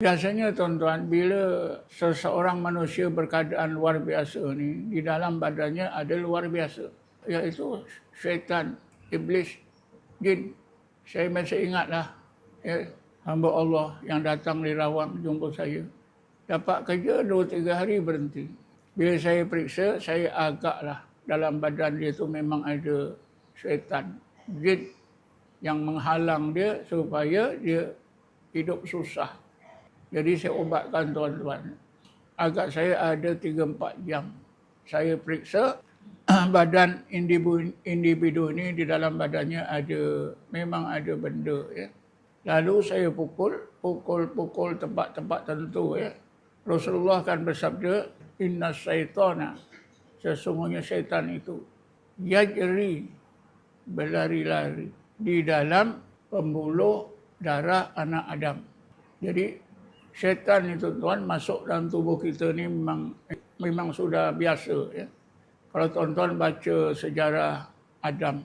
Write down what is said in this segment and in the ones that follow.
Biasanya tuan-tuan, bila seseorang manusia berkeadaan luar biasa ni, di dalam badannya ada luar biasa. Iaitu syaitan, iblis, jin. Saya masih ingatlah ya, hamba Allah yang datang di Rawang jumpa saya. Dapat kerja dua tiga hari berhenti. Bila saya periksa, saya agaklah dalam badan dia tu memang ada syaitan, jin yang menghalang dia supaya dia hidup susah. Jadi saya ubatkan tuan-tuan. Agak saya ada 3-4 jam. Saya periksa badan individu, individu ini di dalam badannya ada memang ada benda ya. Lalu saya pukul, pukul-pukul tempat-tempat tentu ya. Rasulullah kan bersabda, Inna syaitana, sesungguhnya syaitan itu, yajri, berlari-lari di dalam pembuluh darah anak Adam. Jadi syaitan itu tuan masuk dalam tubuh kita ni memang memang sudah biasa ya. Kalau tuan-tuan baca sejarah Adam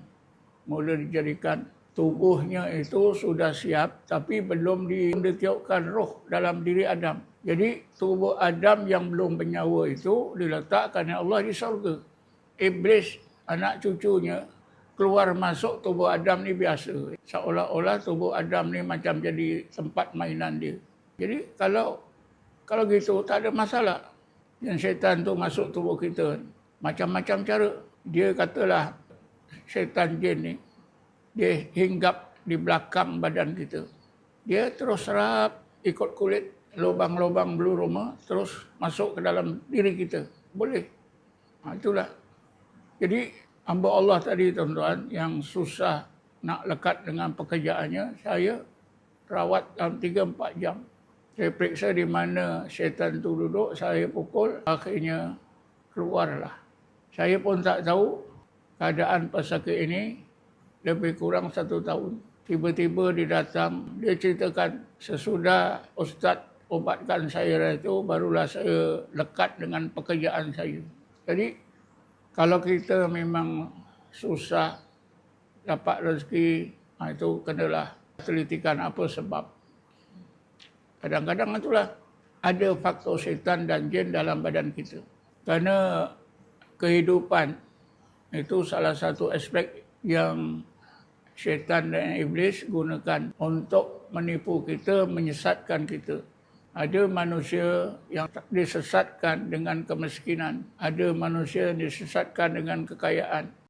mula dijadikan tubuhnya itu sudah siap tapi belum ditiupkan roh dalam diri Adam. Jadi tubuh Adam yang belum bernyawa itu diletakkan oleh Allah di surga. Iblis anak cucunya keluar masuk tubuh Adam ni biasa. Seolah-olah tubuh Adam ni macam jadi tempat mainan dia. Jadi kalau kalau gitu tak ada masalah. Yang syaitan tu masuk tubuh kita macam-macam cara. Dia katalah syaitan jin ni dia hinggap di belakang badan kita. Dia terus serap ikut kulit lubang-lubang bulu roma terus masuk ke dalam diri kita. Boleh. Ha, itulah. Jadi hamba Allah tadi tuan-tuan yang susah nak lekat dengan pekerjaannya, saya rawat dalam 3-4 jam. Saya periksa di mana syaitan tu duduk, saya pukul, akhirnya keluarlah. Saya pun tak tahu keadaan pesakit ini lebih kurang satu tahun. Tiba-tiba dia datang, dia ceritakan sesudah Ustaz obatkan saya itu, barulah saya lekat dengan pekerjaan saya. Jadi, kalau kita memang susah dapat rezeki, itu kenalah telitikan apa sebab. Kadang-kadang itulah ada faktor syaitan dan jin dalam badan kita. Kerana kehidupan itu salah satu aspek yang syaitan dan iblis gunakan untuk menipu kita, menyesatkan kita. Ada manusia yang disesatkan dengan kemiskinan. Ada manusia yang disesatkan dengan kekayaan.